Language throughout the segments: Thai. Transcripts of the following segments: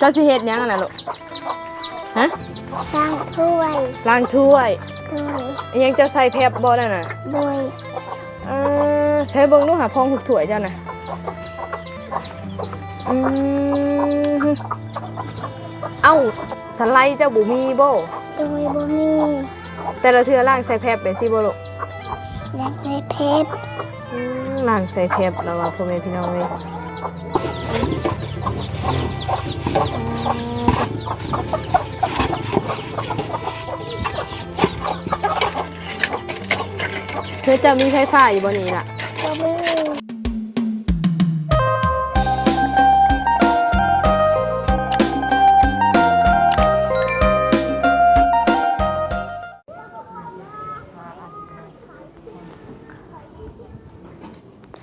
เจ้าสิเฮ็ดหยังอะน่ะลูกฮะสร้างถ้วยล้างถ้วยถ้วยอิหยังจะใส่แพบบ่นั่นน่ะบวยอ่าใช้เบิ่งดูหาพองหุกถ้วยเจ้าน่ะอืมเอ้าสไลด์เจ้าบ่มีบ่โดยบ่มีแต่ละเทื่อล้างใส่แพบเป็นสิบ่ลูกอยากใจเพชร อืมล้างใส่แพบแล้วว่าพ่อแม่พี่น้องเอ้ย เธอจะมีไฟฟ้าอยู่บนนี้ล่ะบ่มี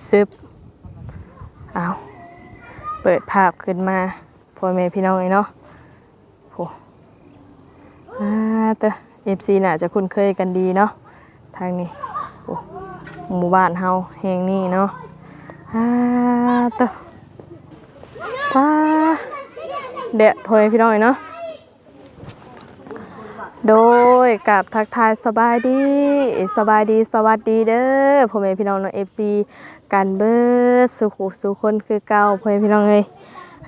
ซึบเอาเปิดภาพขึ้นมาพ่อแม่พี่น้องเลยเนาะโหอ่าเตอเอฟซีน่าจะคุ้นเคยกันดีเนาะทางนี้ หมู่บ้านเฮาแห่งนี้เนาะอ่าเตอป้าเดะพ่อแม่พี่น้องเลยเนาะโดยกับทักทายสบายดีสบายดีสวัสดีเด้อพ่อแม่พี่น้องน้องเอฟซีกันเบิดสุขุสุคนคือเก่าพ่อแม่พี่น้องเลย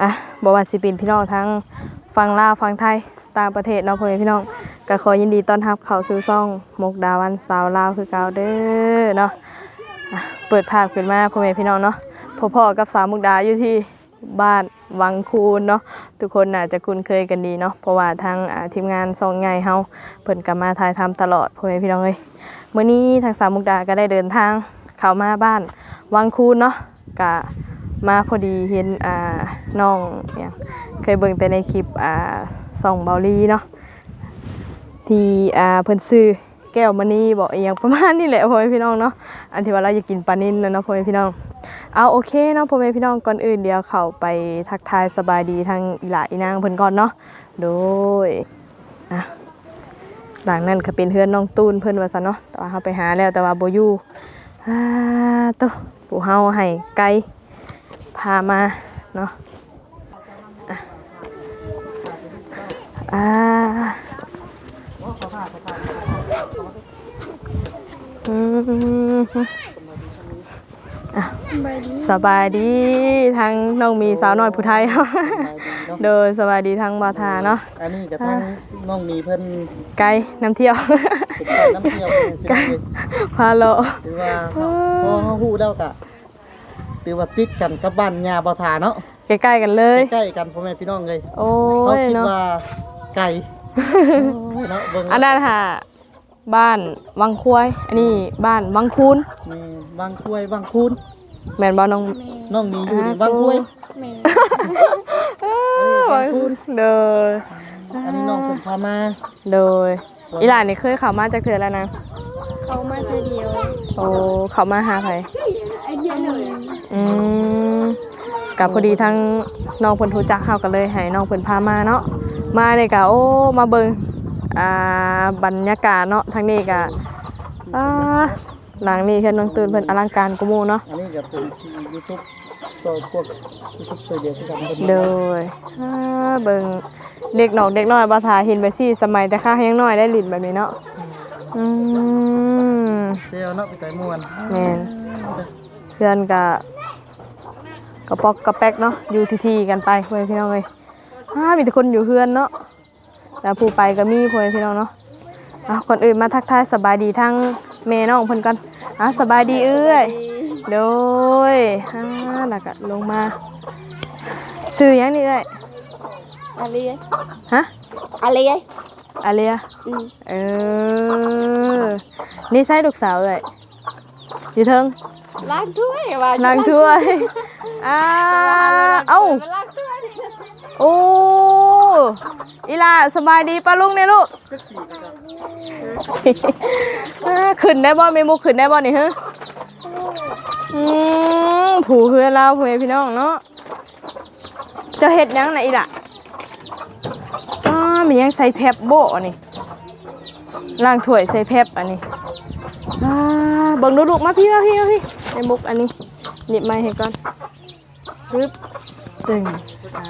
อะบว่าสิเป็นพี่น้องทั้งฝั่งลาวฝั่งไทยต่างประเทศเนาะพ่อแม่พี่น้องก็ขอยินดีต้อนรับเข้าสู่ซ่องมกดาวันสาวลาวคือเก่าเด้อเนาะ เปิดภาพขึ้นมาพ่อแม่พี่น้องเนาะพ่อๆกับสาวมุกดาอยู่ที่บ้านวังคูนเนาะทุกคนน่าจจะคุ้นเคยกันดีเนาะเพราะว่าทางทีมงานซองใหญ่เฮาเพิ่นก็มาถ่ายทำตลอดพ่อแม่พี่น้องเอ้ยมื้อนี้ทางสามมุกดาก็ได้เดินทางเข้ามาบ้านวังคูนเนาะก็มาพอดีเห็นอ่าน้องเนี่ยเคยเบิ่งแต่ในคลิปอ่าส่องเบาลีเนาะที่อ่าเพิ่นซื้อ แก้วมณีบอกอียงประมาณนี้แหละพ่อแม่พี่น้องเนาะอันที่ว่าเราอยากกินปลานิ่นนะเนาะพ่อแม่พี่น้องเอาโอเคเนาะพ่อแม่พี่น้องก่อนอื่นเดี๋ยวเข้าไปทักทายสบายดีทางอีหลาอีนางเพิ่นก่อนเนาะโดยอะหลังนั้นก็เป็นเฮือนน้องตูนเพิ่นว่าซั่นเนาะแต่ว่าเฮาไปหาแล้วแต่ว่าบ่อยู่อ่าโตะผู้เฮาให้ไกลพามาเนาะอ่า อืมบายดีสบายดีทั้งน้องมีสาวน้อยผู้ไทยโดยสบายดีทั้งบาทาเนาะอันนี้กับทั้งน้องมีเพิ่นไกด์น้ำเที่ยวเป็นการน้ำเที่ยวเป็นพาโลถือว่าพอเขาฮู้แล้วก็ถือว่าติดกันกับบ้านยาบ่ทาเนาะใกล้ๆกันเลยใกล้ๆกันพ่อแม่พี่น้องเลยโอ้เขายคิดเนาะว่าไก่โอ้ยเนาะเบิ่งอันนั้นค่ะ บ้านวังควายอันนี้บ้านวังคูนนี่บางคุยบางคูนแม่นบ่น้อง น้องมีอยู่นี่บางคุยแม่บางคูนโดยอันนี้น้องเพิ่นพามาโดยอีหลานนี่เคยเข้ามาจากเถื่อแล้วนะ เขามาเธอเดียวโอ้เข้ามาหาไผไอ้เดียวหนึ่งอืมกับพอดีทั้งน้องเพิ่นรู้จักเฮากันเลยให้น้องเพิ่นพามาเนาะมาเนี่ยก็โอ้มาเบิ่ง อ่าบรรยากาศเนาะทางนี้ก็อ่าหลังนี้เพิ่นน้องตื่นเพิ่นอลังการกุโมเนาะอันนี้ก็เป็นที่ยูทูบตัวพวกยูทูบช่วยเดียวกันเพิ่นโดยอ่าเบิ่งเด็กน้องเด็กน้อยบ่ทาเห็นไปสิสมัยแต่ข้ายังน้อยได้ลิ้นแบบนี้เนาะอืมเที่ยวเนาะไปไต่ม่วนแม่นเพื่อนก็กระปอกกระแป๊กเนาะอยู่ที่ๆกันไปเพื่อนพี่น้องเลยอ้ามีแต่คนอยู่เพื่อนเนาะ แต่ผู้ไปก็มีเพื่อนพี่น้องเนาะเอาก่อนอื่นมาทักทายสบายดีทั้งเมน้องเพิ่นก่อนอะสบายดีเอ้ยโดยอ่าแล้วก็ลงมาซื้อหยังนี่เอ้ยอะไรฮะอะไรอาเลียอืมเออนี่ใช่ลูกสาวเอ้ย อยู่เทิงล้างถ้วยว่านางถ้วยอ่าเอ้าล้างถ้วยโอ้อีหลาสบายดีป้าลุงเนี่ยลูกอ่าขึ้นได้บ่เมมูขึ้นได้บ่นี่ฮะอืมผูเพื่อนเราผู้ใหญ่พี่น้องเนาะเจะเฮ็ดหยังน่ะอีหล่ะอ้ามีหยังใส่แพบโบอันนี้ล้างถ้วยใส่แพบอันนี้ อ่าเบิ่งดูลูกมาพี่มาพี่มาพี่ในมุกอันนี้หยิบไม้ให้ก่อนปึ๊บตึงอ่า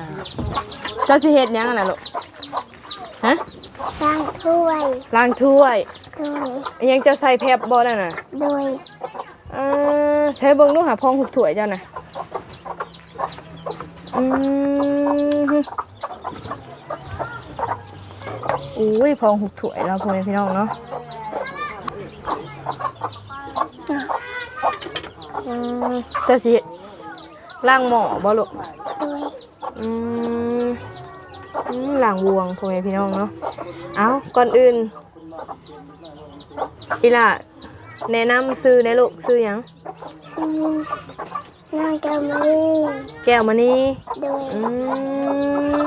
เจ้าสิเฮ็ดหยังอะน่ะลูกฮะสร้างถ้วยล้างถ้วยโดยอิหยังเจะใส่แพบบ่นั่นน่ะโดยเออใช้เบิ่งดูหาพองหุกถ้วยเจ้าน่ะอืมอุ้ยพองหุกถ้วยแล้วพ่อแม่พี่น้องเนาะ อืมเจ้าสิล้างหม้อบ่ลูกโดยอืมอืมหลังวงพ่อแม่พี่น้องเนาะเอาก่อนอื่นอีล่ะแนะนำซื้อในลูกซื้อหยังชื่อนางแก้วมณีแก้วมานี่โดยอืม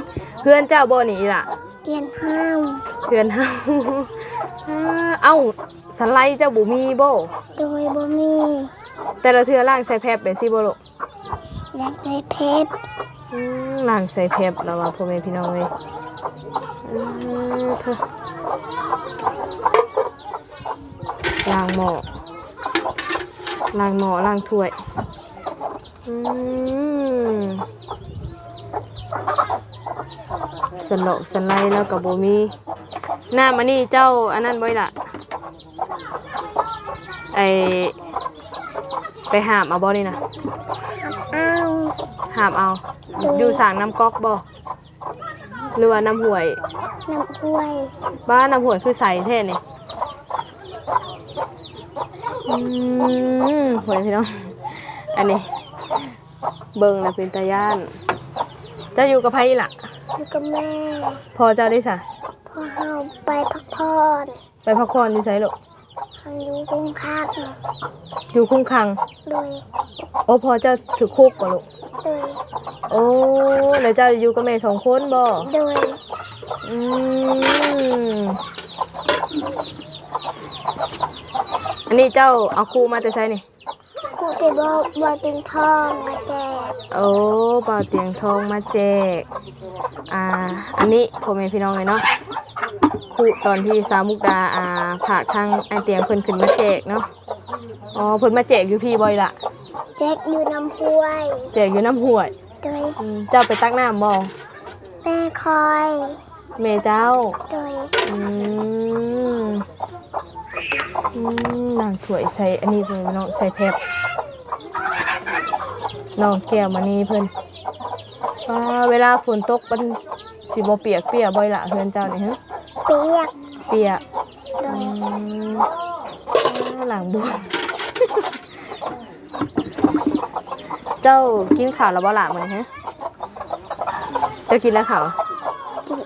เพื่อนเจ้าบ่นี่อีล่ะ เตียนห้ามเพื่อนเฮาอ่าเอ้าสไลด์เจ้าบ่มีบ่โดยบ่มี แต่ละเทื่อล่างใส่แพบเป็นสิบ่ลูกอยากใจเพชรอืมล่างใส่แพบแล้วว่าพ่อแม่พี่น้องเอ้ยอืมเถอะล้างหม้อล้างหม้อล้างถ้วยอืมสนโลกสนไลแล้วกับโบมีหน้ามานี่เจ้าอันนั้นบ่อยล่ะไอ ไปหามเอาบ่นี่นะอ้าวหามเอา อยู่สางน้ำก๊อกบ่หรือว่าน้ำห่วย น้ำห้วยบ้านน้ำห่วยคือใสแท้นี่อืมโหยพี่น้อง อันนี้ เบิ่งแล้วเป็นตาย่านเจ้าอยู่กับไผล่ะ อยู่กับแม่ พอเจ้าได้สะพอเฮาไปพักผ่อนไปพักผ่อนอยู่ไสลูกเฮาอยู่กรุงคัก อยู่คุ้งคัง โดย โอ้พอเจ้าถือคุกบ่ลูก โดย โอ้แล้วเจ้าอยู่กับแม่สองคนบ่โดย อืมอันนี้เจ้าเอาครูมาแต่ไสนี่ กูจะบอกบอติงทองมาแจกโอ้เป่าเตียงทองมาแจก อ่า อันนี้พ่อแม่พี่น้องเลยเนาะครูตอนที่สาวมุกดา อ่าผากทางไอเตียงเพิ่นขึ้นมาแจกเนาะ อ๋อเพิ่นมาแจกอยู่พี่บ่อยละแจกอยู่น้ำห้วยแจกอยู่น้ำห้วยโดยอืมเจ้าไปตักน้ำบ่แม่คอยแม่เจ้า โดยอืมอืมนางถวยใส่อันนี้เพิ่นน้องใส่แพบน้องแก้วมานี่เพิ่นว่าเวลาฝนตกมันสิบ่เปียกเปียกบ่อยละเฮือนเจ้านี่ฮะเปียกเปียกโดอืยมอ่าหลังบวม เจ้ากินข้าวแล้วบ่ล่ะมื้อนี้ฮะเจ้ากินแล้วข้าวกิน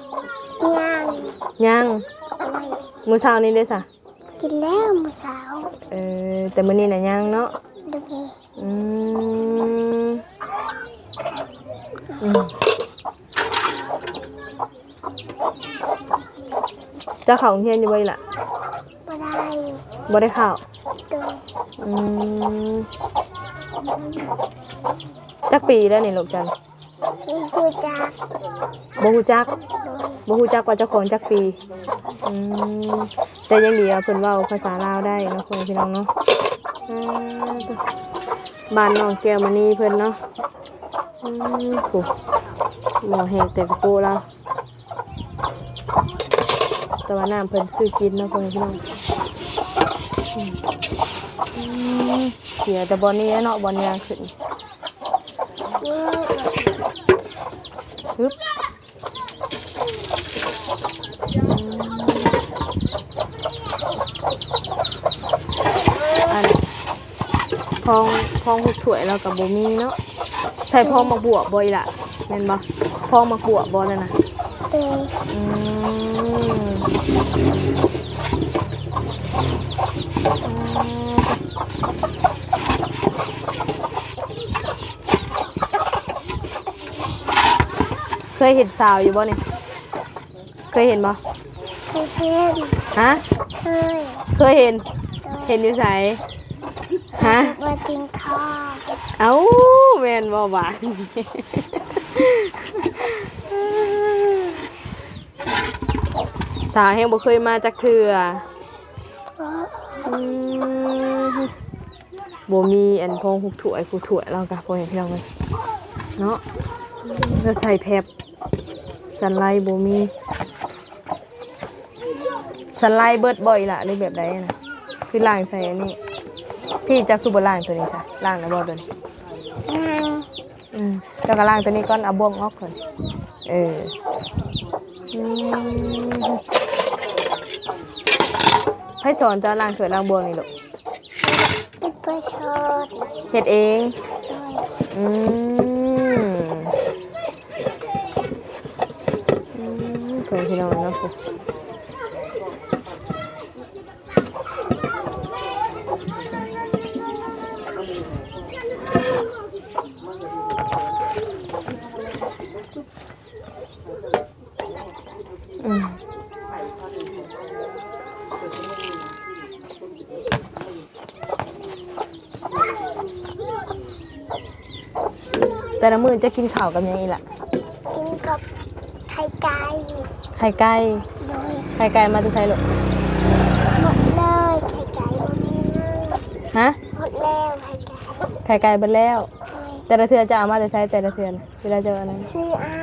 ย่างยังโดยมื้อเช้านี้เด้อซะกินแล้วมื้อเช้าเออแต่มื้อนี้น่ะยังเนาะโดยอืมอืมเจ้าเข้าโรงเรียนอยู่บ่อีหล่ะบ่ได้บ่ได้เข้าโดยอืม จักปีแล้วนี่ลูกจันมีผู้จักบ่ฮู้จักโดยบ่ฮู้จักว่าเจ้าของจักปีอืมแต่ยังดีอะเพิ่นเว้าภาษาลาวได้เนาะพ่อแม่พี่น้องเนาะอืมบ้านน้องแก้วมานี่เพิ่นเนาะอืมโหหมอแหงแต่กระโปรงแล้วแต่ว่าน้ำเพิ่นซื้อกินเนาะพ่อแม่พี่น้องอืมอืมเสียแต่บอลนี้เนาะบอลยางขึ้น ฮึบอันพองพองหุบถ้วยแล้วกับโบมีเนาะใส่พองมาบวบบอยละเห็นบ่พองมาบวบบอแล้วนะโดยอืม ยเห็นสาวอยู่บ่เนี่ยเคยเห็นบ่เคยเห็นฮะเคยเคยเห็น เห็นอยู่ไสฮะบอติงทองเอ้าแม่นบ่บานสาวแห่งบ่เคยมาจากเถื่อเพราะอืมบ่มีอันพงหุกถั่วยผูกถั่วยเรากะพ่อเห็นพี่น้องเลยเนาะอืก็ใส่แพบ สันไลด์บ่มีสันไลด์เบิดบ่อยละหรือแบบใดนะคือล่างใส่อันนี้พี่จะคือบ่ล่างตัวนี้จ้ะล่างนะบ่ตัวนี้นั่งอืมเจ้าก็ล่างตัวนี้ก่อนเอาบ่วงออกก่อนเอออืมให้สอนเจ้าล่างสวยล่างบ่วงนี่ลูกติดประชดเฮ็ดเองด้วยอืมอืมสวยพี่น้องเนาะปุ๊อืม แต่ละมื้อจะกินข้าวกับหยังอีกล่ะกินกับไข่ไก่ไข่ไก่โดยไข่ไก่มาจะใช้หรอหมดเลยไข่ไก่บนนี้นั่งฮะหมดแล้วไข่ไก่ไข่ไก่เบนแล้ว โดยแต่ละเทือจะเอามาจะใช้แต่ละเทือนะเวลาเจออันนั้น ซื้ออ้ํ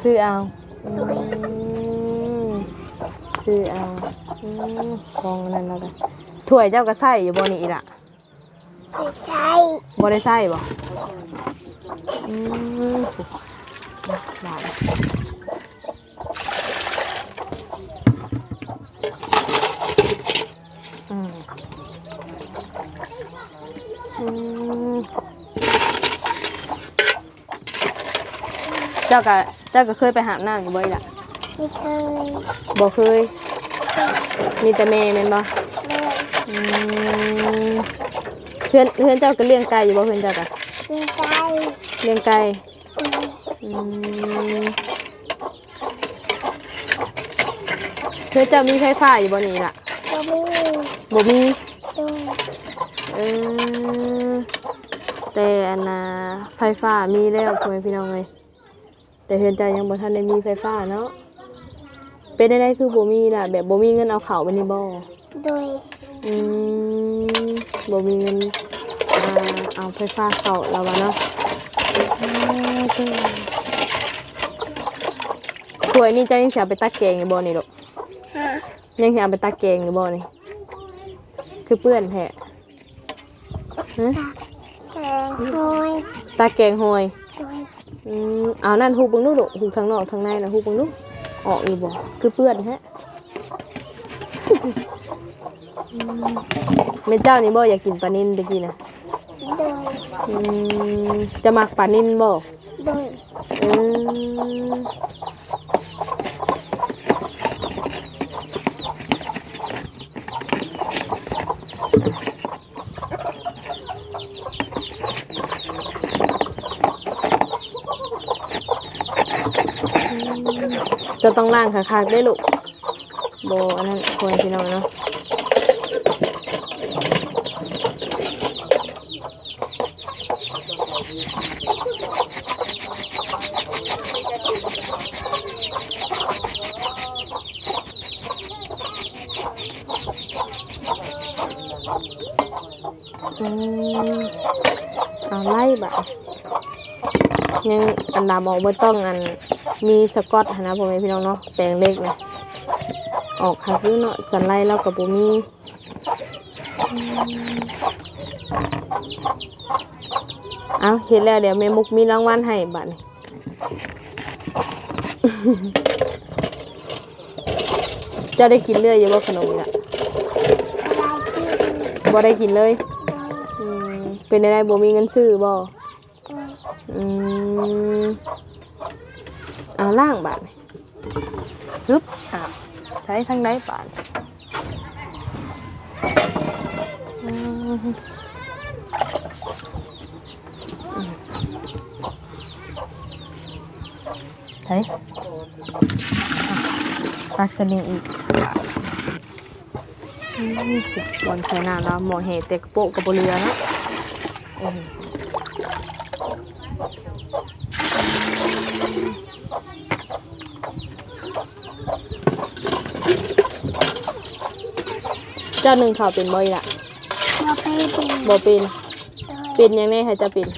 ซื้อเอาอืมซื้อเอาอืมกองอันนั้นแล้วกันถ้วยเจ้าก็ใส่อยู่บนนี้อีกละไม่ใช่บ่ได้ใส่บ่อืมบาดอืมอืม เจ้าก็เจ้าก็เคยไปหาบน้ำอยู่บ่อยล่ะไม่เคยบ่เคย มีแต่แม่แม่นบ่เลยอืมเพื่อนเพื่อนเจ้าก็เลี้ยงไก่อยู่บ่เพื่อนเจ้าก็ไม่ใช่เลี้ยงไก่โดยอืมเพื่อนเจ้ามีไฟฟ้าอยู่บ่นี่ล่ะก็ไม่มีบ่มีโดยเออแต่อันน่ะไฟฟ้ามีแล้วพ่อแม่พี่น้องเอ้ย แต่เพื่อนเจ้ายังบ่ทันได้มีไฟฟ้าเนาะเป็นได้ไดคือบ่มีล่ะแบบบ่มีเงินเอาเข้าวไปนี่บ่โดยอืมบ่มีเงินอ่าเอาไฟฟ้าเข้าแล้ววะเนาะถ้วยนี่เจะยังสิเอาไปตักแกงอยู่บ่นี่ลูกฮะยังสิเอาไปตักแกงอยู่บ่นี่คือเปื้อนแท้ฮะแกงหอยตักแกงหอยโดย อืมเอานั่นฮูบเบิ่งดูลูกฮูบทางนอกทางในน่ะฮูบเบิ่งดูออกอยู่บ่คือเปื้อนแฮะอืมแม่เจ้านี่บ่อยากกินปลานิ่นตะกี้น่ะโดยอืมจะมักปลานิ่นบ่โดยอืม จะต้องล้างคักๆได้ลูกโบอันนั้นควรพี่น้องเนาะอืมเอาไล่บะยัง อันดาบอกว่ต้องอันมีสกอตนะพ่อแม่พี่น้องเนาะแปลงเล็กนะออกค่ะคือเนาะสันไลแล้วกับบุมีเอาเห็นแล้วเดี๋ยวแม่มุกมีรางวัลให้บัดนี้เจะได้กินเรื่อยอยู่บ่ขนมนี่ล่ะอะไรที่บ่ได้กินเลย เป็นอะไรบ่มีเงินซื้อบ่ โดย อืม เอาล่างบาทนี่ฮึบอ้าวใช้ทั้งได้บาทใช้อ่ตักสลิงอีกอืมบอลใส่น้ำแล้วหมอเหตุแต่กโปะกับบเรือนะ เจ้าหนึ่งข่าวเป็นบ่อยละมาไปเป็นบ่เป็นโดยเป็นยังไงให้เจะเป็น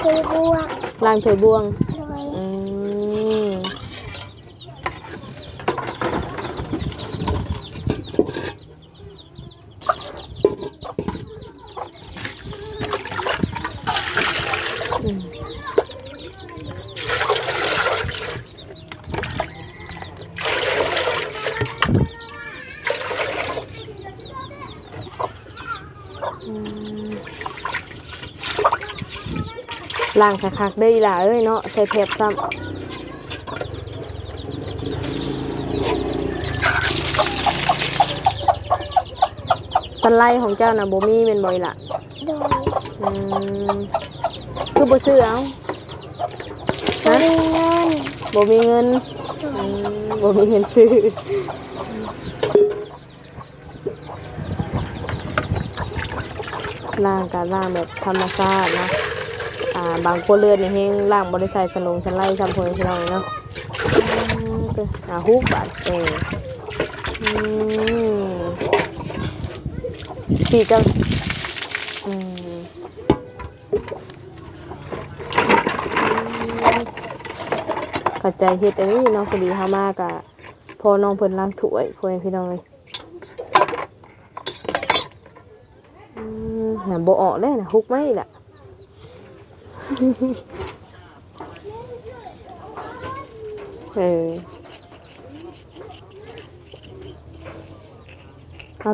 คือบัวล้างถ้วยบวง โดย อืมอืมอืม ล้างคักๆได้ออีหล่ะเอ้ยเนาะใส่แผบซ้ำสไลด์ของเจ้าน่ะบ่มีเป็นบ่อยล่ะโดยอืมคือบ่ซื้อเอาบ่มีเงินบ่มีเงินโดอืยมบ่มีเงินซื้อล่างการล่างแบบธรรมชาติเนาะ อ่าบางคนเลือดนี่เฮงล่างบ่ได้ใส่สลงสไลด์ซ้ำพนพี่น้องเนาะอาฮุกบาดเอออืมพี่ก็อืมเข้าใจเฮ็ดอันนี้น้องพอดีฮามากะพอน้องเพิ่นล้างถ้วยพ่อพี่น้องเลยอืมหาบ่ออกเลยนะฮุกไหมล่ะ เออเอา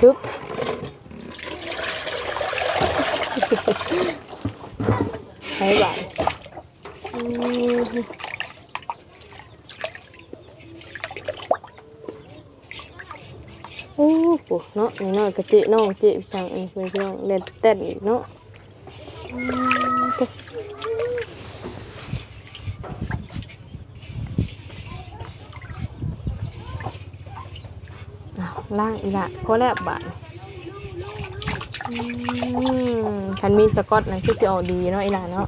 ปึ๊บใช้ไหวอืมโอ้โหเนาะนี่เนาะกะเจน้องเจสั่งอันนี้เพื่อนพี่น้องเล่นเต้นอีกเนาะอืมเด้ออ้าวล่างอีกละพอแล้วบาทอืมคันมีสกอตนั่นคือสิออกดีเนาะอีหล่ะเนาะ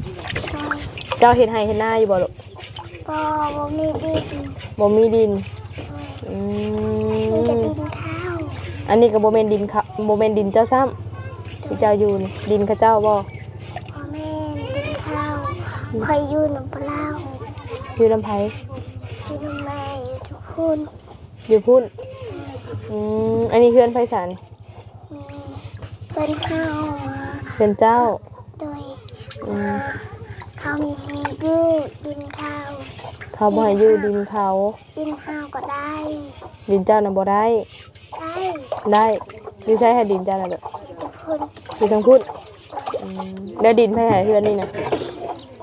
โดยเจ้าเฮ็ดให้เฮ็ดหน้าอยู่บ่ลูกบ่บ่มีดินบ่มีดินโดยอืมีแต่มดินข้าวอันนี้ก็บ่แม่นดินค่ะบ่แม่นดินเจ้าซ้ำที่เจ้าอยู่นี่ดินเขาเจ้าบ่พ่อแม่ดินข้าวคอยอยู่หนุ่มปลาวอยู่ลำไผอยู่หนุ่มแม่อยู่ทุกคนอยู่พุ่น อืมอันนี้เพื่อนไผสารมีเป็นข้าวมาเป็นเจ้า โดยเอ่อเขามีแฮงยูดินข้าวเขาบ่ให้อยู่ดินเขา ดินข้าวก็ได้ดินเจ้าน่ะบ่ได้ ได้ได้อยู่ใช้ให้ดินเจ้าน่ะเด้อทุกคนอยู่ทางพุ่นอืมแล้วดินไผให้เพื่อนนี่น่ะ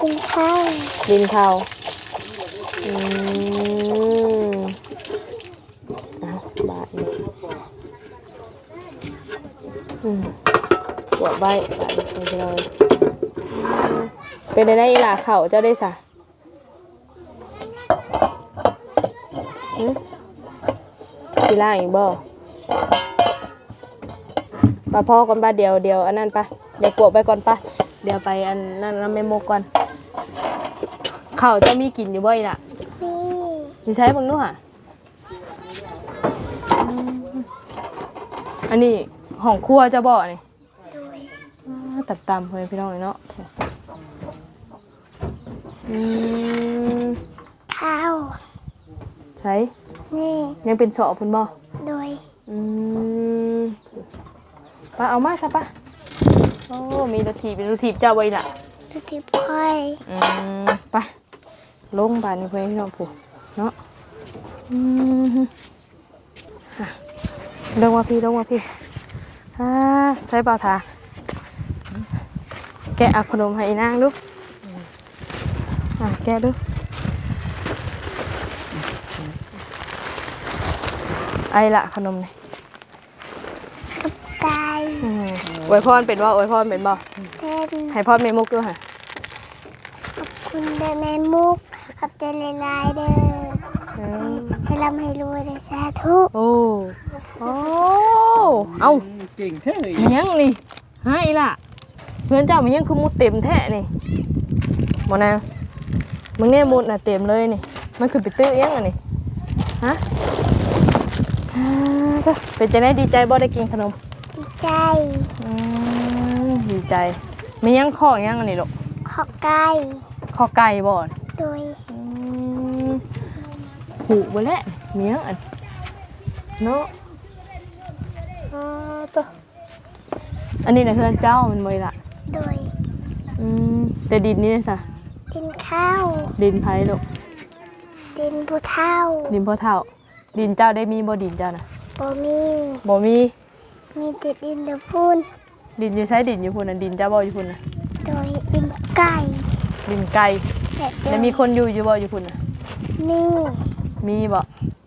ดินข้าวดินเขาอืม อ้าวบาทนี่อืมปวดไว้บาทนี่ไปเลยอืมเป็นได้อีหล่าเข่าเจ้าได้สะหืมสิล่างอีกบ่ปาพ่อก่อนปะเดี๋ยวเดี๋ยวอันนั้นปะเดี๋ยวกวบไปก่อนปะเดี๋ยวไปอันนั้นน้ำเมโมก่อนข้าวจะมีกินอยู่บ่อยล่ะนี่มีใช้บ้างด้วย อันนี้ห้องครัวจะบ่นี่โดยตัดตามเพื่อนพี่น้องเลยเนาะอืมข้าวใช้นี่ยังเป็นเสาะเพิ่นบ่โดยอืมป้าเอามาซะป้าโอ้มีรถถีบเป็นรถถีบเจ้าไว้ล่ะทุกที่ค่อยอืมไปลงบานนี่เพื่อนพี่น้องผู้เนาะอืมอะ ลงมาพี่ลงมาพี่อ่าใส่เปล่าทาแกะเอาขนมให้อีนางดูอะแกะดูไอ้ละขนมนี่ใจอืมอวยพรเป็นบ่อวยพรเป็นบ่เป็นให้พรแม่มุกด้วยค่ะขอบคุณเด้อแม่มุกขอบใจหลายๆเด้อให้ร่ำให้รวยเด้อสาธุโอ้ โอ้เอ้าเก่งแท้เลยมันยังนี่ฮะอีล่ะ เพื่อนเจ้ามันยังคือมุดเต็มแท้นี่บ่นางมึงเนี่ยมุดน่ะเต็มเลยนี่ มันคือไปตื้อยังอะนี่ฮะอ่าก็เป็นจังได๋ดีใจบ่ได้กินขนมดีใจอืมดีใจมียังข้อยังอันนี้ลูกขอไก่ข้อไก่บ่โดยอืมหูบ่แล้วมียังอันเนาะ อ่าตัวอันนี้น่ะเพื่อนเจ้ามันบ่ล่ะโดยอืมแต่ดินนี่นะซะดินข้าว ดินไผลูกดินผู้เท่าดินพ่อเฒ่า ดินเจ้าได้มีบ่ดินเจ้าน่ะบ่มี บ่มีมีแต่ดินเดือพูนดินอยู่ใช้ดินอยู่พุ่นน่ะดินเจ้าบ่อยู่พุ่นน่ะโดยดินไก่ดินไก่และโดแล้วยมีคนอยู่อยู่บ่อยู่พุ่นน่ะมีมีบ่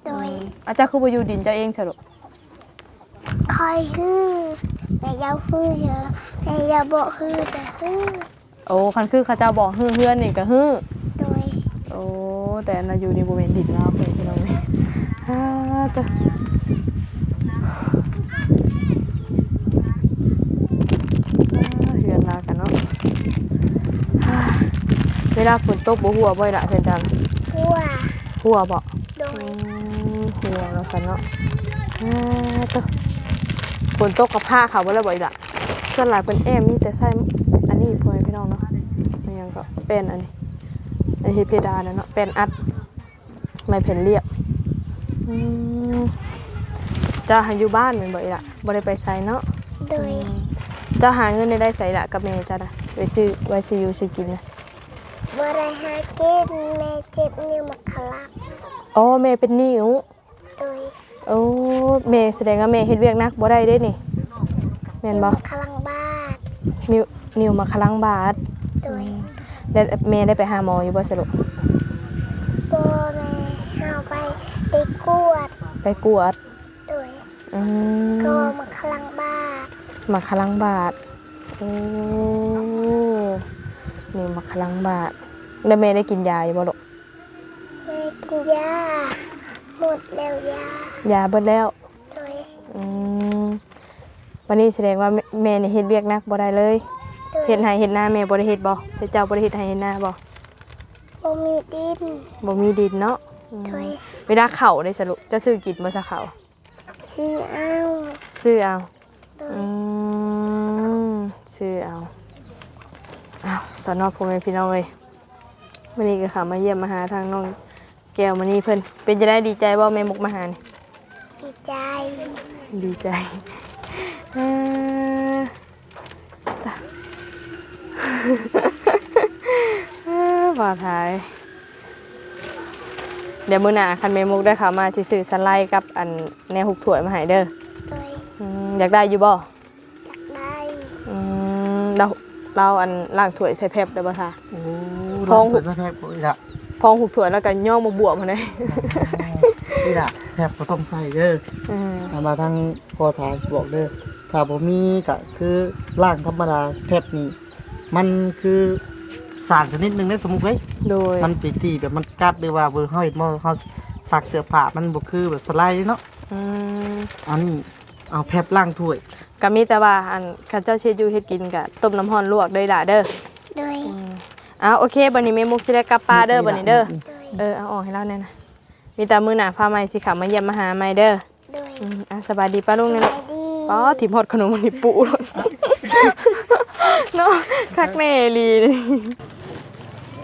โดยอาจารย์คือบ่อยู่ดินเจ้าเองใช่ลูกค อยฮื้อแม่ยาวฮื้อเจอแม่ยาวบ่ฮื้อจะฮื้อโอ้คันคือเขาเจ้าบอกฮื้อเฮือนนี่ก็ฮื้อโดยโอ้แต่อันน่ะอยู่ในบริเวณดินแล้วเพื่อนพี่น้องเลยฮ่าจ้ะอ่าเฮือนลากันเนาะฮ่าเวลาฝนตกบ่หัวบ่อยละเพื่อนจันหัวหัวบ่โดอืยมหัวแล้วกันเนาะฮ่าจ้ะฝ นตกกับผ้าเขาบ่แล้วบ่อยละส่วนหลายเป็นแอมนี่แต่ใส่อันนี้เพื่อนพี่น้องเนาะมันยังก็เป็นอันนี้ไอเฮดเพดานนะเนาะเป็นอัดไม่เพ่นเรียบอืมจะหาอยู่บ้านเหมือนบ่อยละบ่ได้ไปไสเนาะโดยจะหาเงินได้ได้ใส่ละกับแม่จ้ะนะไว้ซื้อไว้ซื้ออยู่ซื้อกินนะบ่ได้หากินแม่เจ็บนิ้วมาขลักอ๋อแม่เป็นนิ้วโดย โอ้แม่แสดงว่าแม่เฮ็ดเวียกหนักบ่ได้เด้นี่แม่นบ่มาขลังบ้านนิ้วนิ้วมาคลังบาดโดยได้แม่ได้ไปหาหมออยู่บ่สรุปบ่แม่เฮาไปไปกวด ไปกวดโดยอืก็มมาขลังบ้านมาคลังบาดโอ้นิ้วมาคลังบาดแล้วแม่ได้กินยาอยู่บ่ลูกแม่กินยา หมดแล้วยายาเบิดแล้วโดยอืมวันนี้แสดงว่าแม่แม่นี่เฮ็ดเวียกหนักบ่ได้เลยโดยเฮ็ดให้เฮ็ดหน้าแม่บ่ได้เฮ็ดบ่แต่เจ้าบ่ได้เฮ็ดให้เฮ็ดหน้าบ่บ่มีดินบ่มีดินเนาะอืมโดยเวลาเข้าได้สรุปจะซื้อกินบ่ซะเข้าซื้อเอาซื้อเอา โดย อืมซื้อเอาอ้าวสอนอพ่อแม่พี่น้องเอ้ยมื้อนี้ก็เข้ามาเยี่ยมมาหาทางน้อง แก้วมื้อนี้เพิ่นเป็นจะได้ดีใจบ่แม่มุกมาหานี่ดีใจดีใจเอ่อตะเอ้อบ่ทาย เดี๋ยวมื้อหน้าคันเมมุกได้เข้ามาสิซื้อสไลด์กับอันแนวหุกถ้วยมาให้เด้อโดยอืมอยากได้อยู่บ่อยากได้อืมเราเราอันล้างถ้วยใส่แพบได้บ่คะ โอ้ท้อง เปิดซะแพบบ่อีละ พองหุกถ้วยแล้วก็ย่อมาบวกมาได้นี่ล่ะแพบบ่ต้องใส่เด้ออืมเอามาทางพอทาสิบอกเด้อถ้าบ่มีก็คือร่างธรรมดาแพบนี่มันคือสารชนิดหนึงได้สมมุติไว้ โดยมันไปตีแบบมันกัดหรือว่าเบอร์เฮาเฮ็ดบ่เฮาซักเสื้อผ้ามันบ่คือแบบสไลด์เนาะอืมอันนี้เอาแพบล้างถ้วยก็มีแต่ว่าอันข้าเจ้าเช็ดอยู่เฮ็ดกินก็ต้มน้ำร้อนลวกเด้อล่ะเด้อโดย อ้าวโอเคบันนี้แม่มุกสิได้กลับป้านเด้อบันนี้เด้อโดยเออเอาออกให้เราแน่นะมีแต่มือหนาพาใหม่สิขามาเยี่ยมมาหาใหม่เด้อโดยอืมอะสบายดีป้าลุงสเนี่ยบานะยดีอ๋อถิ่มหอดขนมมันนี่ปูเลยเนาะคักแน่ลีนี่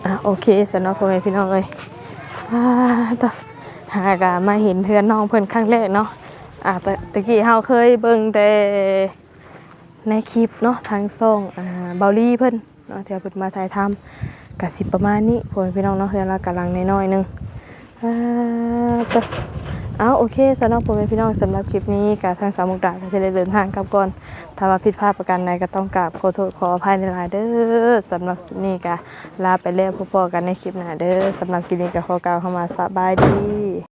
อะโอเคสำหรับพ่อแม่พี่น้องเอ้ยอ่าต่อหากะมาเห็นเพื่อนน้องเพิ่นครั้งแรกเนาะอะแต่ตะกี้เฮาเคยเบิ่งแต่ในคลิปเนาะทางซ่องอ่าเบาลี่เพิ่น เนาะที่ว่าเพิ่นมาถ่ายทำกับสิประมาณนี้พ่อพี่น้องเนาะเฮือนเรากำลังน้อยๆหนึงอ่าก็เอาโอเคสำหรับพ่อแม่พี่น้องสำหรับคลิปนี้กับทางสาวมุกดาก็จะได้เดินทางกลับก่อนถ้าว่าผิดพลาดประการใดก็ต้องกราบขอโทษขออภัยในหลายเด้อสำหรับคลิปนี้ก็ลาไปแล้วพบกันในคลิปหน้าเด้อสำหรับคลิปนี้ก็ขอกล่าวเข้ามาสบายดี